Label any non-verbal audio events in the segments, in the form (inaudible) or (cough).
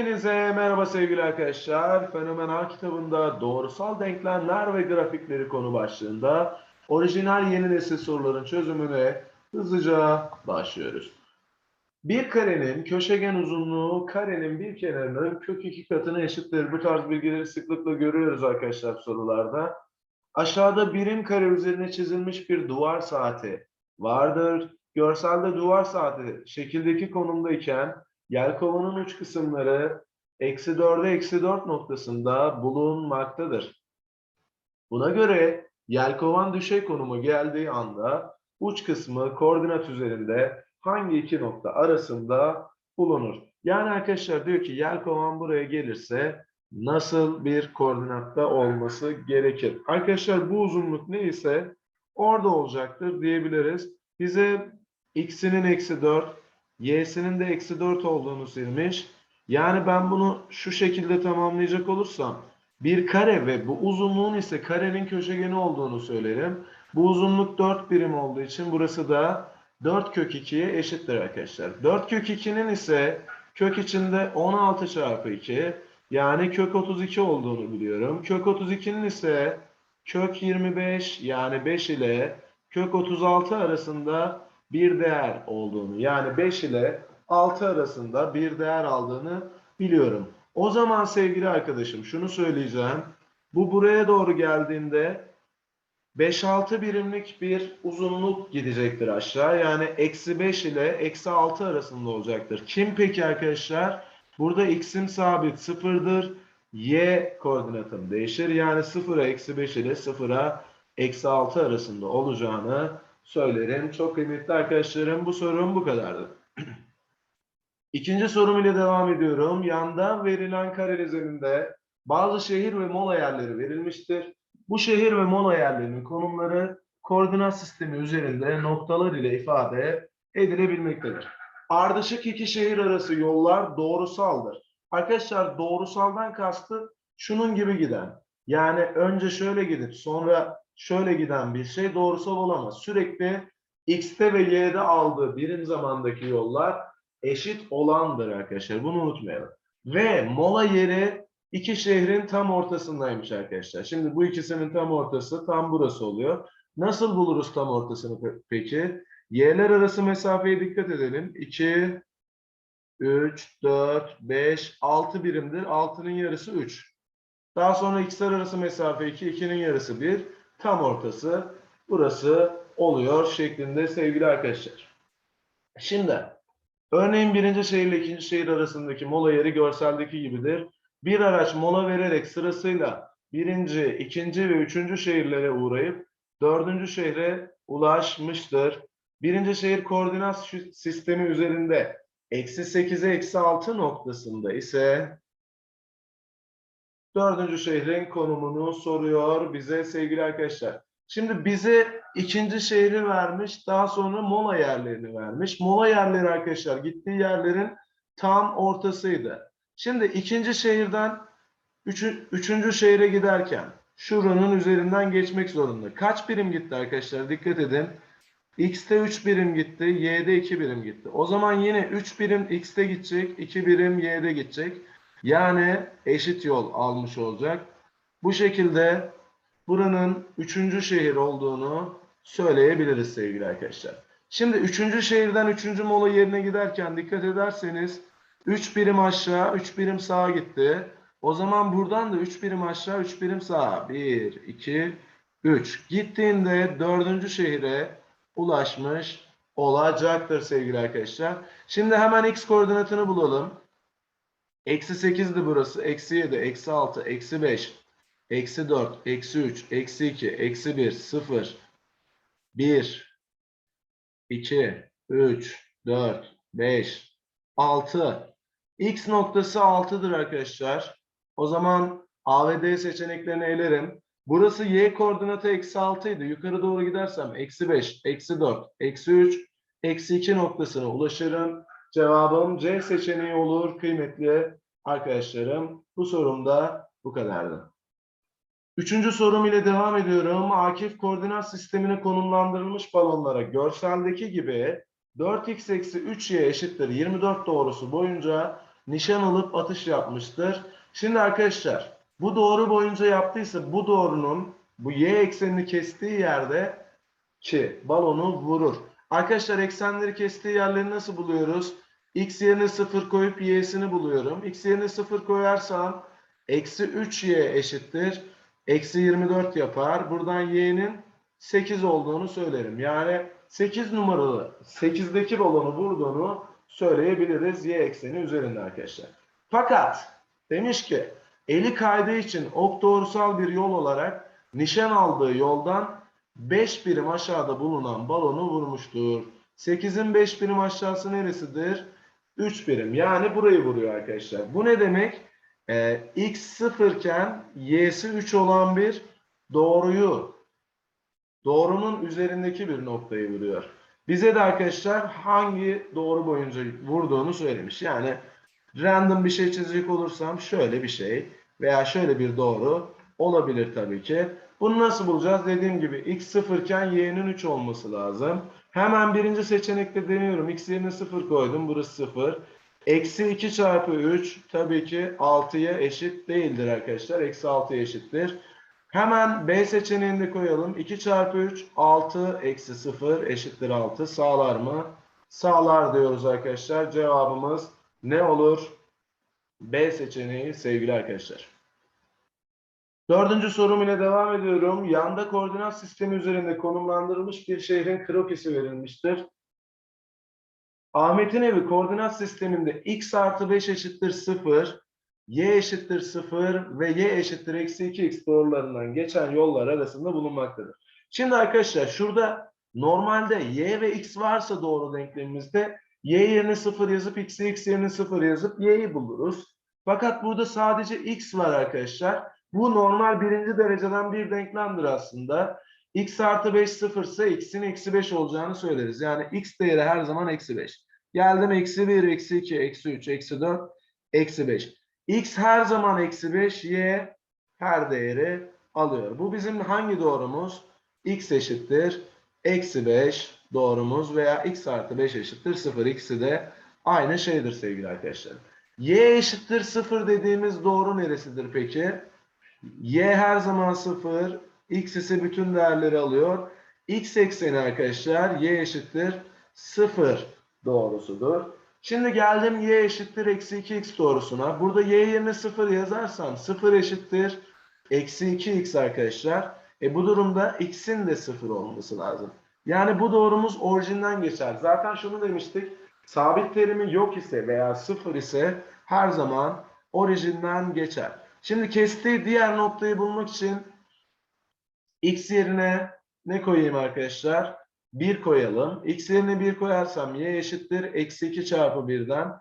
Hepinize merhaba sevgili arkadaşlar. Fenomen A kitabında doğrusal denklemler ve grafikleri konu başlığında orijinal yeni nesil soruların çözümüne hızlıca başlıyoruz. Bir karenin köşegen uzunluğu karenin bir kenarının kök iki katına eşittir. Bu tarz bilgileri sıklıkla görüyoruz arkadaşlar sorularda. Aşağıda birim kare üzerine çizilmiş bir duvar saati vardır. Görselde duvar saati şekildeki konumdayken Yelkovanın uç kısımları eksi 4'e eksi 4 noktasında bulunmaktadır. Buna göre yelkovan düşey konumu geldiği anda uç kısmı koordinat üzerinde hangi iki nokta arasında bulunur? Yani arkadaşlar diyor ki yelkovan buraya gelirse nasıl bir koordinatta olması gerekir? Arkadaşlar bu uzunluk neyse orada olacaktır diyebiliriz. Bize x'inin eksi 4, y'sinin de eksi 4 olduğunu silmiş. Yani ben bunu şu şekilde tamamlayacak olursam bir kare ve bu uzunluğun ise karenin köşegeni olduğunu söylerim. Bu uzunluk 4 birim olduğu için burası da 4 kök 2'ye eşittir arkadaşlar. 4 kök 2'nin ise kök içinde 16 çarpı 2 yani kök 32 olduğunu biliyorum. Kök 32'nin ise kök 25 yani 5 ile kök 36 arasında bir değer olduğunu yani 5 ile 6 arasında bir değer aldığını biliyorum. O zaman sevgili arkadaşım şunu söyleyeceğim. Bu buraya doğru geldiğinde 5-6 birimlik bir uzunluk gidecektir aşağı. Yani eksi 5 ile eksi 6 arasında olacaktır. Kim peki arkadaşlar? Burada x'im sabit sıfırdır. Y koordinatım değişir. Yani 0'a eksi 5 ile 0'a eksi 6 arasında olacağını söylerim. Çok kıymetli arkadaşlarım bu sorum bu kadardı. (clears throat) İkinci sorum ile devam ediyorum. Yanda verilen kare üzerinde bazı şehir ve mola yerleri verilmiştir. Bu şehir ve mola yerlerinin konumları koordinat sistemi üzerinde noktalar ile ifade edilebilmektedir. Ardışık iki şehir arası yollar doğrusaldır. Arkadaşlar doğrusaldan kastı şunun gibi giden. Yani önce şöyle gidip sonra şöyle giden bir şey doğrusal olamaz. Sürekli x'te ve y'de aldığı birim zamandaki yollar eşit olandır arkadaşlar. Bunu unutmayalım. Ve mola yeri iki şehrin tam ortasındaymış arkadaşlar. Şimdi bu ikisinin tam ortası tam burası oluyor. Nasıl buluruz tam ortasını pe- peki? Y'ler arası mesafeye dikkat edelim. 2, 3, 4, 5, 6 birimdir. 6'nın yarısı 3. Daha sonra x'ler arası mesafe 2, 2'nin yarısı 1 tam ortası burası oluyor şeklinde sevgili arkadaşlar. Şimdi örneğin birinci şehir ile ikinci şehir arasındaki mola yeri görseldeki gibidir. Bir araç mola vererek sırasıyla birinci, ikinci ve üçüncü şehirlere uğrayıp dördüncü şehre ulaşmıştır. Birinci şehir koordinat sistemi üzerinde eksi 8'e eksi 6 noktasında ise dördüncü şehrin konumunu soruyor bize sevgili arkadaşlar. Şimdi bize ikinci şehri vermiş, daha sonra mola yerlerini vermiş. Mola yerleri arkadaşlar gittiği yerlerin tam ortasıydı. Şimdi ikinci şehirden üçü, üçüncü şehre giderken şuranın üzerinden geçmek zorunda. Kaç birim gitti arkadaşlar? Dikkat edin. X'te 3 birim gitti, Y'de 2 birim gitti. O zaman yine 3 birim X'te gidecek, 2 birim Y'de gidecek. Yani eşit yol almış olacak. Bu şekilde buranın üçüncü şehir olduğunu söyleyebiliriz sevgili arkadaşlar. Şimdi üçüncü şehirden üçüncü mola yerine giderken dikkat ederseniz 3 birim aşağı, 3 birim sağa gitti. O zaman buradan da 3 birim aşağı, 3 birim sağa. 1, 2, 3. Gittiğinde dördüncü şehire ulaşmış olacaktır sevgili arkadaşlar. Şimdi hemen x koordinatını bulalım. Eksi 8'di burası. Eksi 7, eksi 6, eksi 5, eksi 4, eksi 3, eksi 2, eksi 1, 0, 1, 2, 3, 4, 5, 6. X noktası 6'dır arkadaşlar. O zaman A ve D seçeneklerini elerim. Burası Y koordinatı eksi 6 idi. Yukarı doğru gidersem eksi 5, eksi 4, eksi 3, eksi 2 noktasına ulaşırım. Cevabım C seçeneği olur kıymetli arkadaşlarım. Bu sorumda bu kadardı. Üçüncü sorum ile devam ediyorum. Akif koordinat sistemine konumlandırılmış balonlara görseldeki gibi 4x eksi 3y eşittir 24 doğrusu boyunca nişan alıp atış yapmıştır. Şimdi arkadaşlar bu doğru boyunca yaptıysa bu doğrunun bu y eksenini kestiği yerde ki balonu vurur. Arkadaşlar eksenleri kestiği yerleri nasıl buluyoruz? X yerine 0 koyup y'sini buluyorum. X yerine 0 koyarsam eksi 3y eşittir. Eksi 24 yapar. Buradan y'nin 8 olduğunu söylerim. Yani 8 numaralı 8'deki balonu vurduğunu söyleyebiliriz y ekseni üzerinde arkadaşlar. Fakat demiş ki eli kaydığı için ok doğrusal bir yol olarak nişan aldığı yoldan 5 birim aşağıda bulunan balonu vurmuştur. 8'in 5 birim aşağısı neresidir? 3 birim. Yani burayı vuruyor arkadaşlar. Bu ne demek? Ee, x 0 iken y'si 3 olan bir doğruyu doğrunun üzerindeki bir noktayı vuruyor. Bize de arkadaşlar hangi doğru boyunca vurduğunu söylemiş. Yani random bir şey çizecek olursam şöyle bir şey veya şöyle bir doğru olabilir tabii ki. Bunu nasıl bulacağız? Dediğim gibi x 0 iken y'nin 3 olması lazım. Hemen birinci seçenekte deniyorum. x yerine 0 koydum. Burası 0. Eksi 2 çarpı 3 tabii ki 6'ya eşit değildir arkadaşlar. Eksi 6'ya eşittir. Hemen B seçeneğini de koyalım. 2 çarpı 3 6 eksi 0 eşittir 6. Sağlar mı? Sağlar diyoruz arkadaşlar. Cevabımız ne olur? B seçeneği sevgili arkadaşlar. Dördüncü sorum ile devam ediyorum. Yanda koordinat sistemi üzerinde konumlandırılmış bir şehrin krokisi verilmiştir. Ahmet'in evi koordinat sisteminde x artı 5 eşittir 0, y eşittir 0 ve y eşittir eksi 2x doğrularından geçen yollar arasında bulunmaktadır. Şimdi arkadaşlar şurada normalde y ve x varsa doğru denklemimizde y yerine 0 yazıp x'i x yerine 0 yazıp y'yi buluruz. Fakat burada sadece x var arkadaşlar. Bu normal birinci dereceden bir denklemdir aslında. x artı 5 sıfır ise x'in eksi 5 olacağını söyleriz. Yani x değeri her zaman eksi 5. Geldim eksi 1, eksi 2, eksi 3, eksi 4, eksi 5. x her zaman eksi 5, y her değeri alıyor. Bu bizim hangi doğrumuz? x eşittir eksi 5 doğrumuz veya x artı 5 eşittir 0. İkisi de aynı şeydir sevgili arkadaşlar. y eşittir 0 dediğimiz doğru neresidir peki? Y her zaman 0, x ise bütün değerleri alıyor. x ekseni arkadaşlar y eşittir 0 doğrusudur. Şimdi geldim y eşittir eksi 2x doğrusuna. Burada y yerine 0 yazarsam 0 eşittir eksi 2x arkadaşlar. E bu durumda x'in de 0 olması lazım. Yani bu doğrumuz orijinden geçer. Zaten şunu demiştik. Sabit terimi yok ise veya 0 ise her zaman orijinden geçer. Şimdi kestiği diğer noktayı bulmak için x yerine ne koyayım arkadaşlar? 1 koyalım. x yerine 1 koyarsam y eşittir. Eksi 2 çarpı 1'den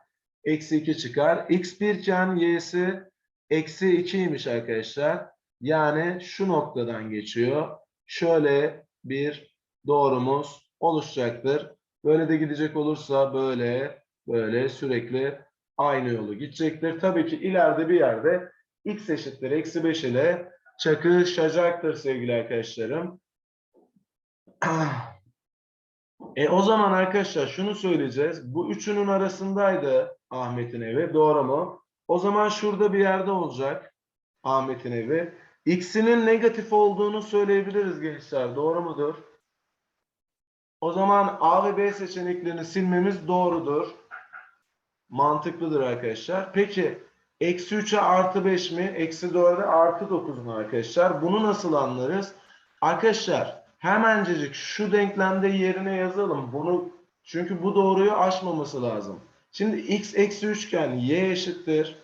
eksi 2 çıkar. x 1 iken y'si eksi 2'ymiş arkadaşlar. Yani şu noktadan geçiyor. Şöyle bir doğrumuz oluşacaktır. Böyle de gidecek olursa böyle böyle sürekli aynı yolu gidecektir. Tabii ki ileride bir yerde x eşittir eksi 5 ile çakışacaktır sevgili arkadaşlarım. (clears throat) E o zaman arkadaşlar şunu söyleyeceğiz. Bu üçünün arasındaydı Ahmet'in evi. Doğru mu? O zaman şurada bir yerde olacak Ahmet'in evi. X'inin negatif olduğunu söyleyebiliriz gençler. Doğru mudur? O zaman A ve B seçeneklerini silmemiz doğrudur. Mantıklıdır arkadaşlar. Peki eksi 3'e artı 5 mi? Eksi 4'e artı 9 mu arkadaşlar? Bunu nasıl anlarız? Arkadaşlar hemencecik şu denklemde yerine yazalım. Bunu çünkü bu doğruyu aşmaması lazım. Şimdi x eksi 3 iken y eşittir.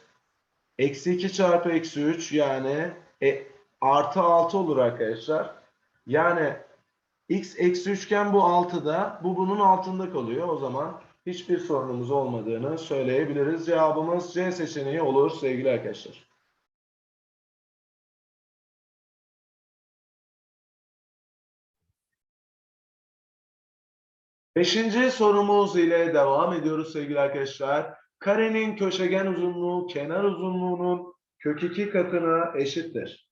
Eksi 2 çarpı eksi 3 yani e, artı 6 olur arkadaşlar. Yani x eksi 3 iken bu 6'da bu bunun altında kalıyor. O zaman hiçbir sorunumuz olmadığını söyleyebiliriz. Cevabımız C seçeneği olur sevgili arkadaşlar. Beşinci sorumuz ile devam ediyoruz sevgili arkadaşlar. Karenin köşegen uzunluğu kenar uzunluğunun kök 2 katına eşittir.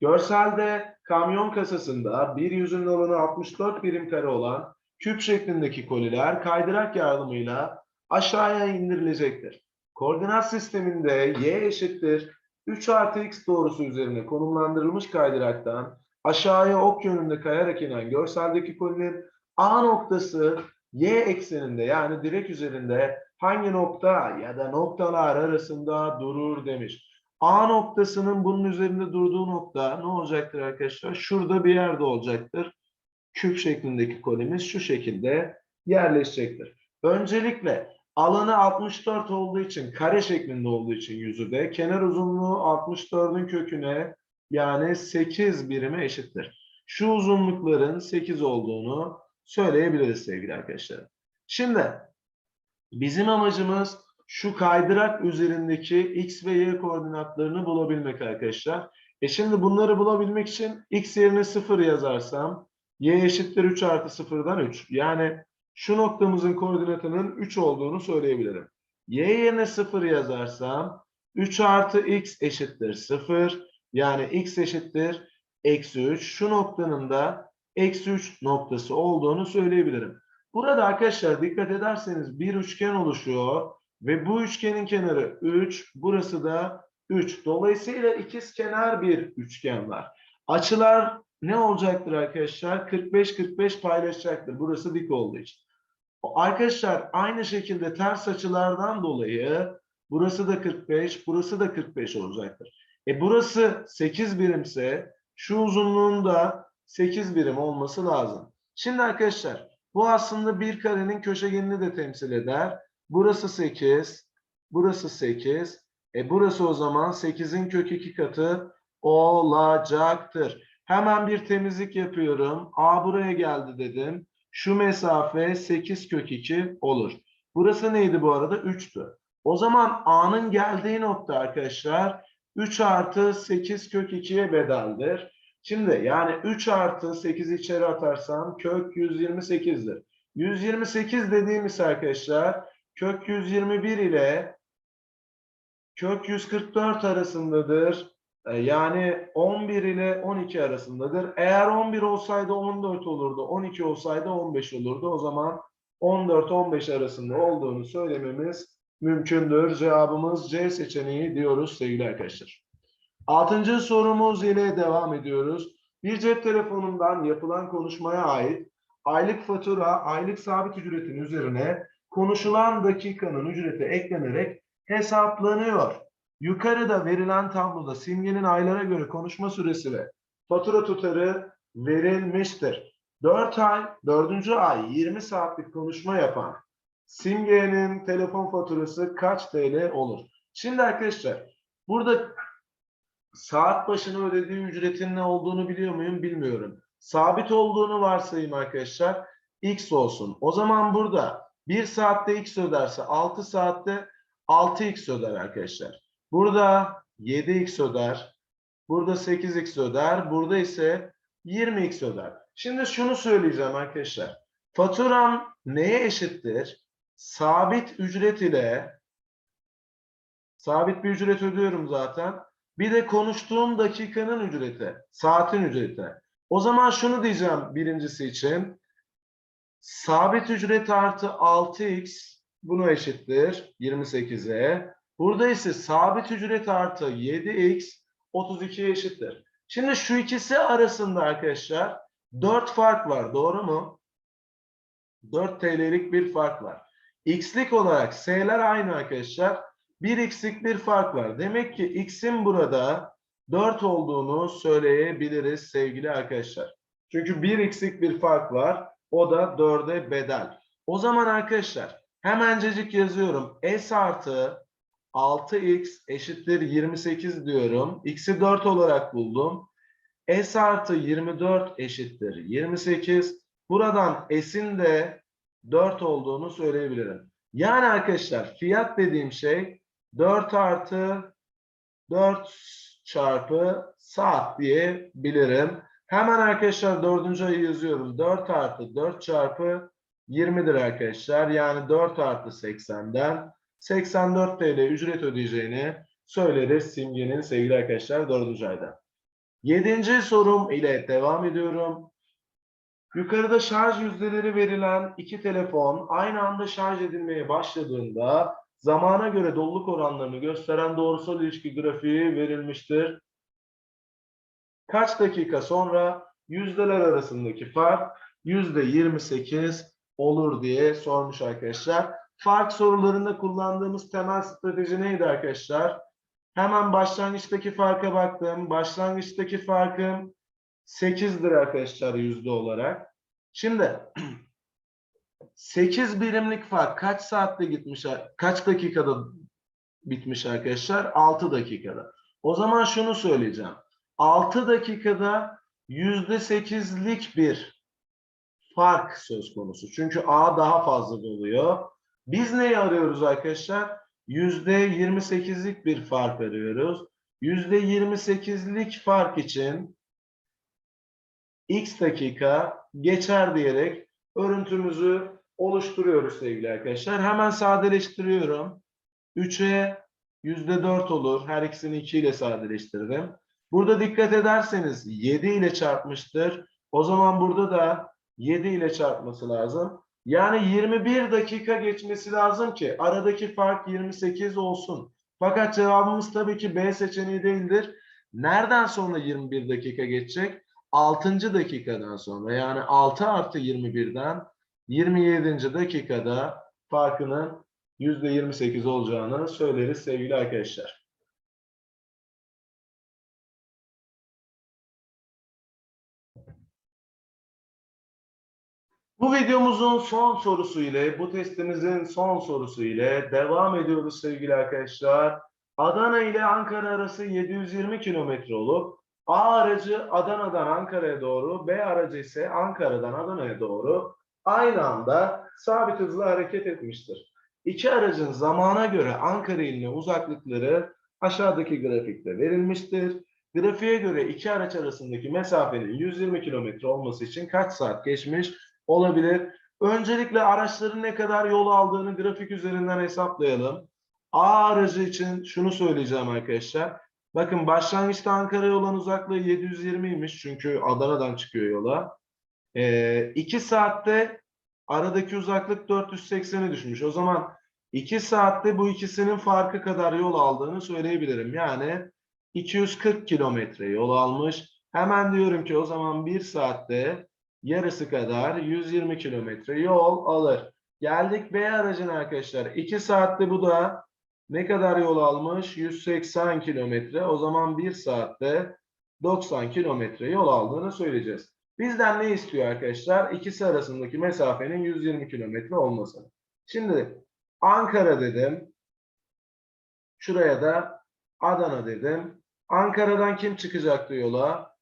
Görselde kamyon kasasında bir yüzün alanı 64 birim kare olan küp şeklindeki koliler kaydırak yardımıyla aşağıya indirilecektir. Koordinat sisteminde y eşittir 3 artı x doğrusu üzerine konumlandırılmış kaydıraktan aşağıya ok yönünde kayarak inen görseldeki kolinin A noktası y ekseninde yani direk üzerinde hangi nokta ya da noktalar arasında durur demiş. A noktasının bunun üzerinde durduğu nokta ne olacaktır arkadaşlar? Şurada bir yerde olacaktır. Küp şeklindeki kolimiz şu şekilde yerleşecektir. Öncelikle alanı 64 olduğu için kare şeklinde olduğu için yüzü de kenar uzunluğu 64'ün köküne yani 8 birime eşittir. Şu uzunlukların 8 olduğunu söyleyebiliriz sevgili arkadaşlar. Şimdi bizim amacımız şu kaydırak üzerindeki x ve y koordinatlarını bulabilmek arkadaşlar. E şimdi bunları bulabilmek için x yerine 0 yazarsam y eşittir 3 artı 0'dan 3. Yani şu noktamızın koordinatının 3 olduğunu söyleyebilirim. Y yerine 0 yazarsam 3 artı x eşittir 0. Yani x eşittir eksi 3. Şu noktanın da eksi 3 noktası olduğunu söyleyebilirim. Burada arkadaşlar dikkat ederseniz bir üçgen oluşuyor ve bu üçgenin kenarı 3, burası da 3. Dolayısıyla ikiz kenar bir üçgen var. Açılar ne olacaktır arkadaşlar? 45-45 paylaşacaktır. Burası dik olduğu için. Arkadaşlar aynı şekilde ters açılardan dolayı burası da 45, burası da 45 olacaktır. E burası 8 birimse şu uzunluğun da 8 birim olması lazım. Şimdi arkadaşlar bu aslında bir karenin köşegenini de temsil eder. Burası 8, burası 8. E burası o zaman 8'in kök 2 katı olacaktır. Hemen bir temizlik yapıyorum. A buraya geldi dedim. Şu mesafe 8 kök 2 olur. Burası neydi bu arada? 3'tü. O zaman A'nın geldiği nokta arkadaşlar 3 artı 8 kök 2'ye bedeldir. Şimdi yani 3 artı 8 içeri atarsam kök 128'dir. 128 dediğimiz arkadaşlar kök 121 ile kök 144 arasındadır. E, Yani 11 ile 12 arasındadır. Eğer 11 olsaydı 14 olurdu. 12 olsaydı 15 olurdu. O zaman 14-15 arasında olduğunu söylememiz mümkündür. Cevabımız C seçeneği diyoruz sevgili arkadaşlar. Altıncı sorumuz ile devam ediyoruz. Bir cep telefonundan yapılan konuşmaya ait aylık fatura, aylık sabit ücretin üzerine konuşulan dakikanın ücreti eklenerek hesaplanıyor. Yukarıda verilen tabloda simgenin aylara göre konuşma süresi ve fatura tutarı verilmiştir. 4 ay, 4. ay 20 saatlik konuşma yapan simgenin telefon faturası kaç TL olur? Şimdi arkadaşlar burada saat başına ödediği ücretin ne olduğunu biliyor muyum bilmiyorum. Sabit olduğunu varsayayım arkadaşlar. X olsun. O zaman burada 1 saatte X öderse 6 saatte 6X öder arkadaşlar. Burada 7x öder. Burada 8x öder. Burada ise 20x öder. Şimdi şunu söyleyeceğim arkadaşlar. Faturam neye eşittir? Sabit ücret ile sabit bir ücret ödüyorum zaten. Bir de konuştuğum dakikanın ücreti, saatin ücreti. O zaman şunu diyeceğim birincisi için. Sabit ücret artı 6x bunu eşittir 28'e. Burada ise sabit ücret artı 7x 32'ye eşittir. Şimdi şu ikisi arasında arkadaşlar 4 fark var. Doğru mu? 4 TL'lik bir fark var. X'lik olarak S'ler aynı arkadaşlar. 1 X'lik bir fark var. Demek ki X'in burada 4 olduğunu söyleyebiliriz sevgili arkadaşlar. Çünkü 1 X'lik bir fark var. O da 4'e bedel. O zaman arkadaşlar hemencecik yazıyorum. S artı 6x eşittir 28 diyorum. X'i 4 olarak buldum. S artı 24 eşittir 28. Buradan S'in de 4 olduğunu söyleyebilirim. Yani arkadaşlar fiyat dediğim şey 4 artı 4 çarpı saat diyebilirim. Hemen arkadaşlar dördüncü ayı yazıyorum. 4 artı 4 çarpı 20'dir arkadaşlar. Yani 4 artı 80'den 84 TL ücret ödeyeceğini söyleriz simgenin sevgili arkadaşlar 4. ayda. 7. sorum ile devam ediyorum. Yukarıda şarj yüzdeleri verilen iki telefon aynı anda şarj edilmeye başladığında zamana göre doluluk oranlarını gösteren doğrusal ilişki grafiği verilmiştir. Kaç dakika sonra yüzdeler arasındaki fark yüzde 28 olur diye sormuş arkadaşlar. Fark sorularında kullandığımız temel strateji neydi arkadaşlar? Hemen başlangıçtaki farka baktım. Başlangıçtaki farkım 8'dir arkadaşlar yüzde olarak. Şimdi (clears throat) 8 birimlik fark kaç saatte gitmiş, kaç dakikada bitmiş arkadaşlar? 6 dakikada. O zaman şunu söyleyeceğim. 6 dakikada %8'lik bir fark söz konusu. Çünkü A daha fazla doluyor. Biz neyi arıyoruz arkadaşlar? %28'lik bir fark arıyoruz. %28'lik fark için x dakika geçer diyerek örüntümüzü oluşturuyoruz sevgili arkadaşlar. Hemen sadeleştiriyorum. 3'e %4 olur. Her ikisini 2 ile sadeleştirdim. Burada dikkat ederseniz 7 ile çarpmıştır. O zaman burada da 7 ile çarpması lazım. Yani 21 dakika geçmesi lazım ki aradaki fark 28 olsun. Fakat cevabımız tabii ki B seçeneği değildir. Nereden sonra 21 dakika geçecek? 6. dakikadan sonra yani 6 artı 21'den 27. dakikada farkının %28 olacağını söyleriz sevgili arkadaşlar. Bu videomuzun son sorusu ile, bu testimizin son sorusu ile devam ediyoruz sevgili arkadaşlar. Adana ile Ankara arası 720 kilometre olup A aracı Adana'dan Ankara'ya doğru, B aracı ise Ankara'dan Adana'ya doğru aynı anda sabit hızla hareket etmiştir. İki aracın zamana göre Ankara iline uzaklıkları aşağıdaki grafikte verilmiştir. Grafiğe göre iki araç arasındaki mesafenin 120 kilometre olması için kaç saat geçmiş olabilir? Öncelikle araçların ne kadar yol aldığını grafik üzerinden hesaplayalım. A aracı için şunu söyleyeceğim arkadaşlar. Bakın başlangıçta Ankara'ya olan uzaklığı 720'ymiş çünkü Adana'dan çıkıyor yola. 2 saatte aradaki uzaklık 480'e düşmüş. O zaman 2 saatte bu ikisinin farkı kadar yol aldığını söyleyebilirim. Yani 240 kilometre yol almış. Hemen diyorum ki o zaman 1 saatte yarısı kadar 120 kilometre yol alır. Geldik B aracına arkadaşlar. 2 saatte bu da ne kadar yol almış? 180 kilometre. O zaman 1 saatte 90 kilometre yol aldığını söyleyeceğiz. Bizden ne istiyor arkadaşlar? İkisi arasındaki mesafenin 120 kilometre olmasını. Şimdi Ankara dedim. Şuraya da Adana dedim. Ankara'dan kim çıkacaktı yola?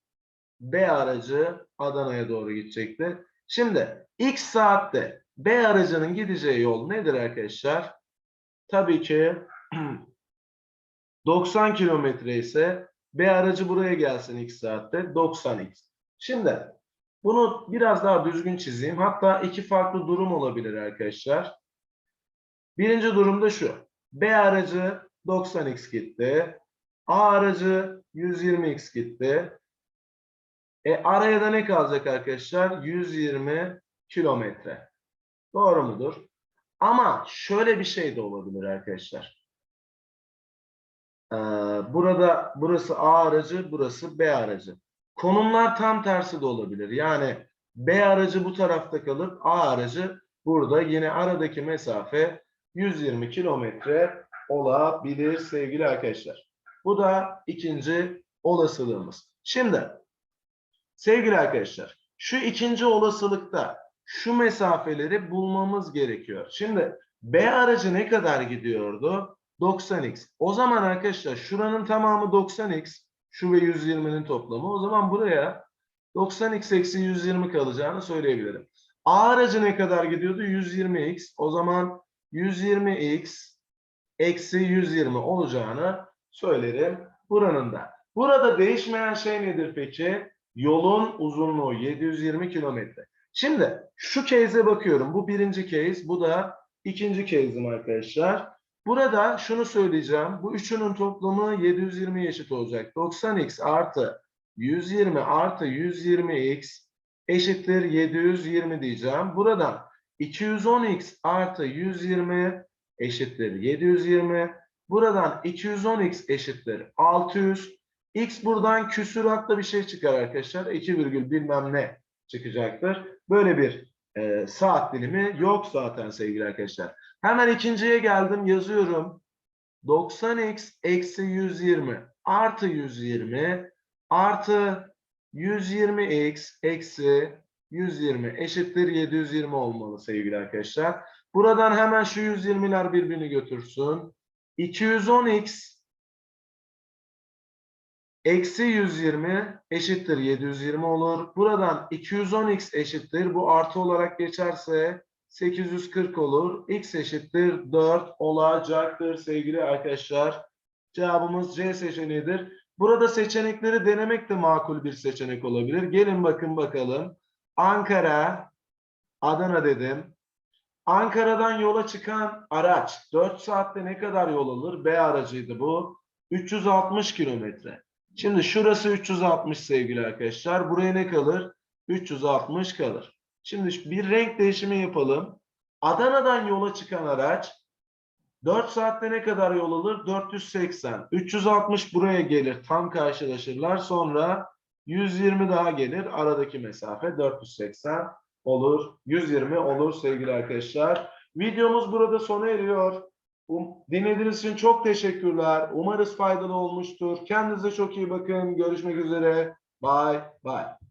B aracı Adana'ya doğru gidecekti. Şimdi X saatte B aracının gideceği yol nedir arkadaşlar? Tabii ki (clears throat) 90 kilometre ise B aracı buraya gelsin X saatte 90X. Şimdi bunu biraz daha düzgün çizeyim. Hatta iki farklı durum olabilir arkadaşlar. Birinci durumda şu. B aracı 90x gitti. A aracı 120x gitti. E araya da ne kalacak arkadaşlar? 120 kilometre. Doğru mudur? Ama şöyle bir şey de olabilir arkadaşlar. Ee, burada burası A aracı, burası B aracı. Konumlar tam tersi de olabilir. Yani B aracı bu tarafta kalıp A aracı burada yine aradaki mesafe 120 kilometre olabilir sevgili arkadaşlar. Bu da ikinci olasılığımız. Şimdi sevgili arkadaşlar şu ikinci olasılıkta şu mesafeleri bulmamız gerekiyor. Şimdi B aracı ne kadar gidiyordu? 90x. O zaman arkadaşlar şuranın tamamı 90x. Şu ve 120'nin toplamı. O zaman buraya 90x eksi 120 kalacağını söyleyebilirim. A aracı ne kadar gidiyordu? 120x. O zaman 120x eksi 120 olacağını söylerim buranın da. Burada değişmeyen şey nedir peki? Yolun uzunluğu 720 kilometre. Şimdi şu case'e bakıyorum. Bu birinci case, bu da ikinci case'im arkadaşlar. Burada şunu söyleyeceğim. Bu üçünün toplamı 720 eşit olacak. 90x artı 120 artı 120x eşittir 720 diyeceğim. Buradan 210x artı 120 eşittir 720. Buradan 210x eşittir 600. X buradan küsuratlı bir şey çıkar arkadaşlar. 2 virgül bilmem ne çıkacaktır. Böyle bir e, saat dilimi yok zaten sevgili arkadaşlar. Hemen ikinciye geldim yazıyorum. 90x eksi 120 artı 120 artı 120x eksi 120 eşittir 720 olmalı sevgili arkadaşlar. Buradan hemen şu 120'ler birbirini götürsün. 210x eksi 120 eşittir 720 olur. Buradan 210x eşittir. Bu artı olarak geçerse 840 olur. x eşittir 4 olacaktır sevgili arkadaşlar. Cevabımız C seçeneğidir. Burada seçenekleri denemek de makul bir seçenek olabilir. Gelin bakın bakalım. Ankara, Adana dedim. Ankara'dan yola çıkan araç 4 saatte ne kadar yol alır? B aracıydı bu. 360 kilometre. Şimdi şurası 360 sevgili arkadaşlar. Buraya ne kalır? 360 kalır. Şimdi bir renk değişimi yapalım. Adana'dan yola çıkan araç 4 saatte ne kadar yol alır? 480. 360 buraya gelir. Tam karşılaşırlar. Sonra 120 daha gelir. Aradaki mesafe 480 olur. 120 olur sevgili arkadaşlar. Videomuz burada sona eriyor. Um, dinlediğiniz için çok teşekkürler. Umarız faydalı olmuştur. Kendinize çok iyi bakın. Görüşmek üzere. Bye bye.